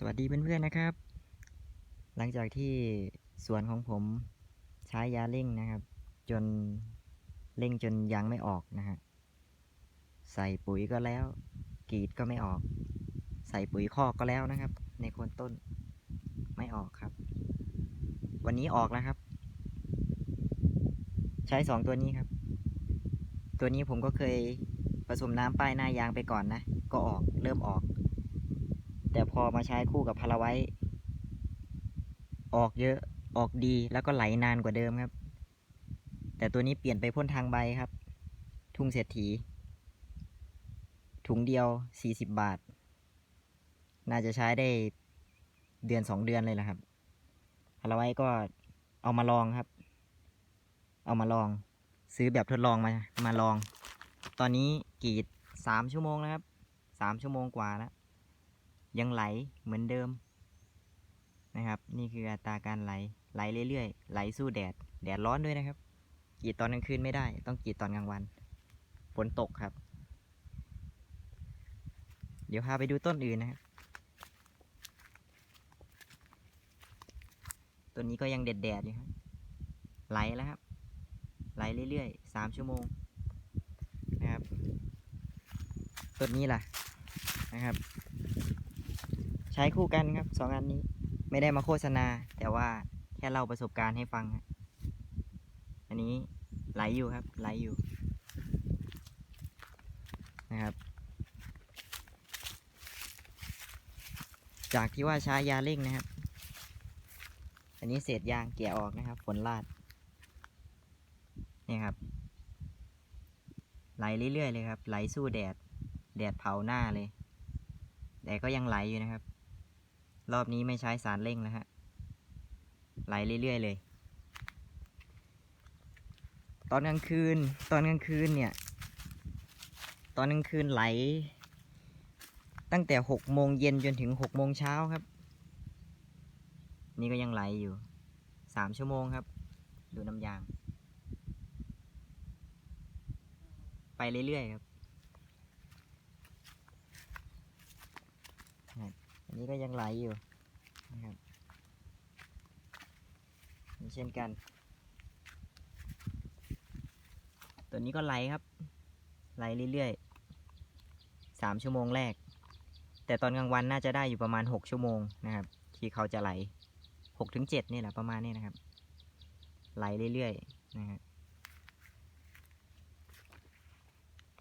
สวัสดีเพื่อนๆนะครับ หลังจากที่สวนของผมใช้ยาเร่งนะครับ จนเร่งจนยางไม่ออกนะฮะใส่ปุ๋ยก็แล้วกรีดก็ไม่ออก ใส่ปุ๋ยคอกก็แล้วนะครับ ในโคนต้นไม่ออกครับ วันนี้ออกแล้วครับ ใช้สองตัวนี้ครับ ตัวนี้ผมก็เคยผสมน้ำป้ายหน้ายางไปก่อนนะ ก็ออกเริ่มออก แต่พอมาใช้คู่กับพาราไว้ ออกเยอะออกดีแล้วก็ไหลนานกว่าเดิมครับ แต่ตัวนี้เปลี่ยนไปพ่นทางใบครับ ทุ่งเศรษฐี ถุงเดียว 40 บาท น่าจะใช้ได้เดือนสองเดือนเลยแหละครับพาราไว้ก็เอามาลองครับ เอามาลอง ซื้อแบบทดลองมามาลอง ตอนนี้กรีดสามชั่วโมงแล้วครับสามชั่วโมงกว่าแล้ว ยังไหลเหมือนเดิมนะครับ นี่คืออัตราการไหลไหลเรื่อยๆ ไหลสู้แดด แดดร้อนด้วยนะครับกรีดตอนกลางคืนไม่ได้ ต้องกรีดตอนกลางวันฝนตกครับ เดี๋ยวพาไปดูต้นอื่นนะครับต้นนี้ก็ยังแดดๆอยู่ครับไหลแล้วครับไหลเรื่อยๆสามชั่วโมงนะครับต้นนี้ล่ะนะครับ ช้คู่กันครับสองอันนี้ ไม่ได้มาโฆษณา แต่ว่าแค่เล่าประสบการณ์ให้ฟังอันนี้ไหลอยู่ครับไหลอยู่นะครับ จากที่ว่าใช้ยาเร่งนะครับ อันนี้เศษยางเกี่ยออกนะครับ ฝนลาดนี่ครับ ไหลเรื่อยๆเลยครับ ไหลสู้แดด แดดเผาหน้าเลย แต่ก็ยังไหลอยู่นะครับ รอบนี้ไม่ใช้สารเร่งแล้วฮะ ไหลเรื่อยๆเลย ตอนกลางคืน ตอนกลางคืนเนี่ย ตอนกลางคืนไหล ตั้งแต่หกโมงเย็นจนถึงหกโมงเช้าครับ นี่ก็ยังไหลอยู่สามชั่วโมงครับ ดูน้ำยาง ไปเรื่อยๆครับ อันนี้ ก็ยังไหลอยู่นะครับเช่นกัน ตัวนี้ก็ไหลครับ ไหลเรื่อยๆสามชั่วโมงแรก แต่ตอนกลางวันน่าจะได้อยู่ประมาณหกชั่วโมงนะครับ ที่เขาจะไหลหกถึงเจ็ดนี่แหละประมาณนี้นะครับ ไหลเรื่อยๆนะฮะ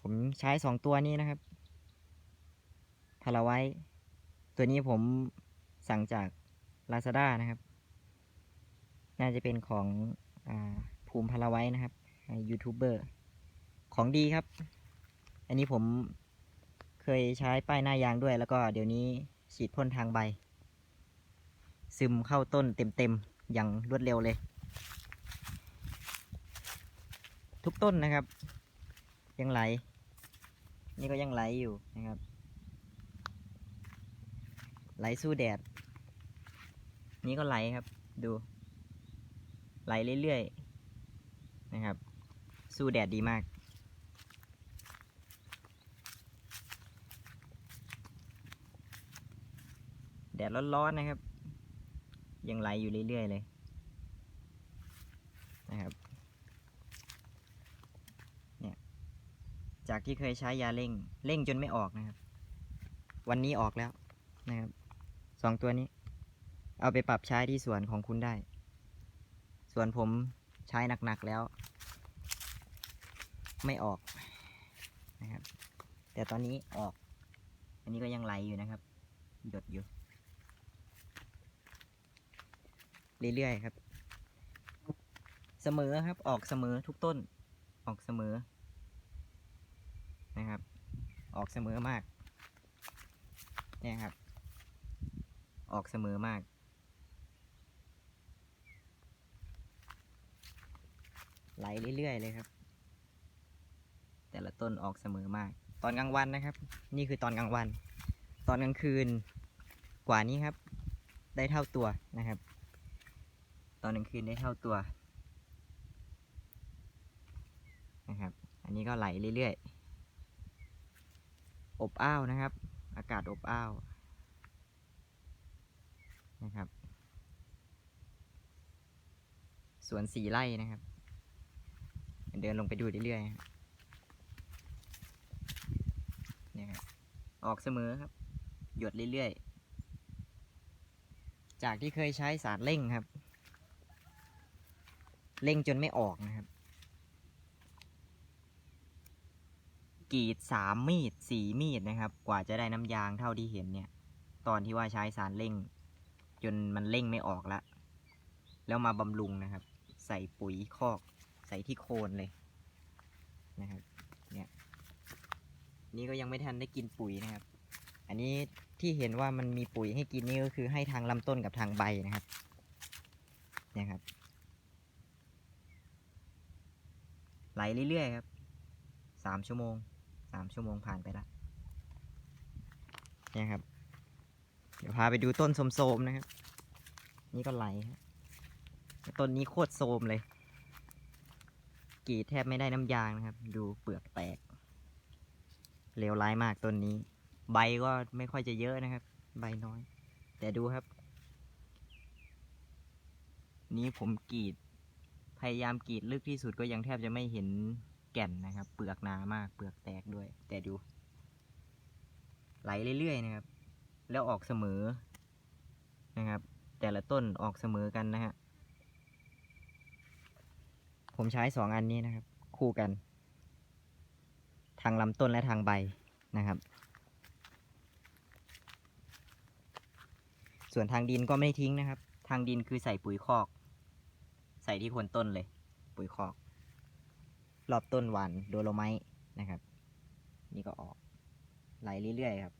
ผมใช้สองตัวนี้นะครับพาราไว้ ตัวนี้ผมสั่งจาก Lazada นะครับ น่าจะเป็นของอภูมิพลาไว้นะครับยูทูบเบอร์ของดีครับ อันนี้ผมเคยใช้ป้ายหน้ายางด้วย แล้วก็เดี๋ยวนี้ฉีดพ่นทางใบ ซึมเข้าต้นเต็มๆ อย่างรวดเร็วเลย ทุกต้นนะครับ ยังไหล นี่ก็ยังไหลอยู่นะครับ ไหลสู้แดด นี่ก็ไหลครับ ดู ไหลเรื่อยๆ นะครับ สู้แดดดีมาก แดดร้อนๆนะครับ ยังไหลอยู่เรื่อยๆ เลยนะครับเนี่ยจากที่เคยใช้ยาเร่ง เร่งจนไม่ออกนะครับ วันนี้ออกแล้วนะครับ สองตัวนี้ เอาไปปรับใช้ที่สวนของคุณได้ ส่วนผมใช้หนักๆแล้ว ไม่ออกนะครับ แต่ตอนนี้ออก อันนี้ก็ยังไหลอยู่นะครับ หยดอยู่ เรื่อยๆครับ เสมอครับ ออกเสมอทุกต้น ออกเสมอ นะครับ ออกเสมอมากเนี่ยครับ ออกเสมอมาก ไหลเรื่อยๆเลยครับ แต่ละต้นออกเสมอมาก ตอนกลางวันนะครับ นี่คือตอนกลางวัน ตอนกลางคืนกว่านี้ครับ ได้เท่าตัวนะครับ ตอนกลางคืนได้เท่าตัวนะครับ อันนี้ก็ไหลเรื่อยๆ อบอ้าวนะครับ อากาศอบอ้าว นะครับ สวนสีไร่นะครับ เดินลงไปดูเรื่อยๆเนี่ยครับออกเสมอครับ หยดเรื่อยๆ จากที่เคยใช้สารเร่งครับ เร่งจนไม่ออกนะครับกรีดสามมีดสี่มีดนะครับ กว่าจะได้น้ำยางเท่าที่เห็นเนี่ย ตอนที่ว่าใช้สารเร่ง จนมันเร่งไม่ออกละ แล้วมาบำรุงนะครับ ใส่ปุ๋ยคอก ใส่ที่โคนเลยนะครับเนี่ยนี่ก็ยังไม่ทันได้กินปุ๋ยนะครับ อันนี้ที่เห็นว่ามันมีปุ๋ยให้กินนี่ก็คือให้ทางลำต้นกับทางใบนะครับเนี่ยครับ ไหลเรื่อยๆครับสามชั่วโมงสามชั่วโมงผ่านไปละเนี่ยครับ เดี๋ยวพาไปดูต้นโสมๆนะครับ นี่ก็ไหลต้นนี้โคตรโสมเลยกรีดแทบไม่ได้น้ำยางนะครับ ดูเปลือกแตกเลวร้ายมากต้นนี้ ใบก็ไม่ค่อยจะเยอะนะครับ ใบน้อย แต่ดูครับ นี้ผมกรีด พยายามกรีดลึกที่สุดก็ยังแทบจะไม่เห็นแก่นนะครับ เปลือกหนามาก เปลือกแตกด้วย แต่ดู ไหลเรื่อยๆนะครับ แล้วออกเสมอนะครับ แต่ละต้นออกเสมอกันนะฮะผมใช้สองอันนี้นะครับ คู่กัน ทางลำต้นและทางใบนะครับ ส่วนทางดินก็ไม่ทิ้งนะครับ ทางดินคือใส่ปุ๋ยคอก ใส่ที่โคนต้นเลย ปุ๋ยคอกรอบต้นหวานโดโลไมต์นะครับ นี่ก็ออกไหลเรื่อยๆครับ